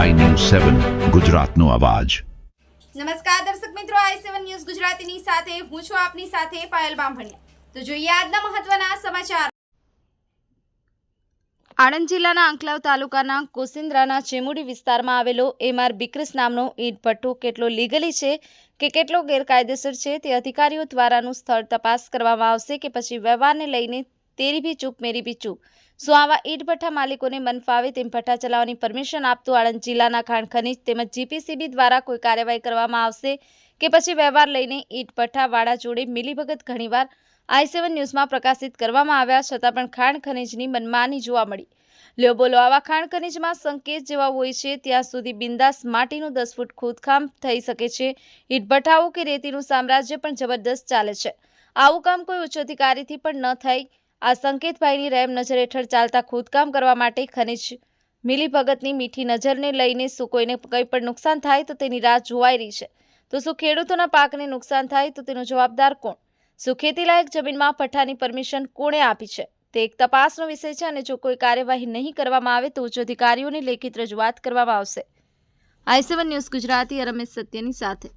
સેવન ગુજરાતનો અવાજ. નમસ્કાર દર્શક મિત્રો આઈ સેવન ન્યૂઝ ગુજરાતીની સાથે, હું છું આપની સાથે પાયલ બામભણિયા. તો જોઈએ આજના મહત્વના સમાચાર. આણંદ જિલ્લાના આંકલાવ તાલુકાના કોસિન્દ્રાના ચેમુડી વિસ્તારમાં આવેલો એમઆર બિક્રસ નામનો ઈંટ ભઠ્ઠો કેટલો લીગલી છે કે કેટલો ગેરકાયદેસર છે તે અધિકારીઓ દ્વારાનું સ્થળ તપાસ કરવામાં આવશે કે પછી વ્યવહારને લઈને તેરી ભી ચૂપ મેરી ભી ચૂપ શું આવા ઈટ ભઠ્ઠા માલિકોને મન ફાવે તેમ ભઠ્ઠા ચલાવવાની પરમિશન આપતું આણંદ જિલ્લાના ખાણ ખનીજ તેમજ જીપીસીબી દ્વારા કોઈ કાર્યવાહી કરવામાં આવશે કે પછી વ્યવહાર લઈને ઈટ ભઠ્ઠા વાળા જોડે મિલીભગત ઘણીવાર આઈ સેવન ન્યૂઝમાં પ્રકાશિત કરવામાં આવ્યા છતાં પણ ખાણ ખનીજની મનમાની જોવા મળી. લ્યો બોલો, આવા ખાણ ખનીજમાં સંકેત જેવા હોય છે, ત્યાં સુધી બિંદાસ માટીનું દસ ફૂટ ખોદકામ થઈ શકે છે. ઈટ ભઠ્ઠાઓ કે રેતીનું સામ્રાજ્ય પણ જબરદસ્ત ચાલે છે. આવું કામ કોઈ ઉચ્ચ અધિકારીથી પણ ન થાય આ સંકેતભાઈની રેમ નજર હેઠળ ચાલતા ખોદકામ કરવા માટે ખનિજ મિલીભગતની મીઠી નજરને લઈને શું કોઈને કંઈ પણ નુકસાન થાય તો તેની રાહ જોવાઈ રહી છે. તો શું ખેડૂતોના પાકને નુકસાન થાય તો તેનો જવાબદાર કોણ? શું ખેતીલાયક જમીનમાં પઠ્ઠાની પરમિશન કોણે આપી છે? તે એક તપાસનો વિષય છે અને જો કોઈ કાર્યવાહી નહીં કરવામાં આવે તો ઉચ્ચ અધિકારીઓની લેખિત રજૂઆત કરવામાં આવશે. I seven news Gujarati, Ramesh સત્યની સાથે.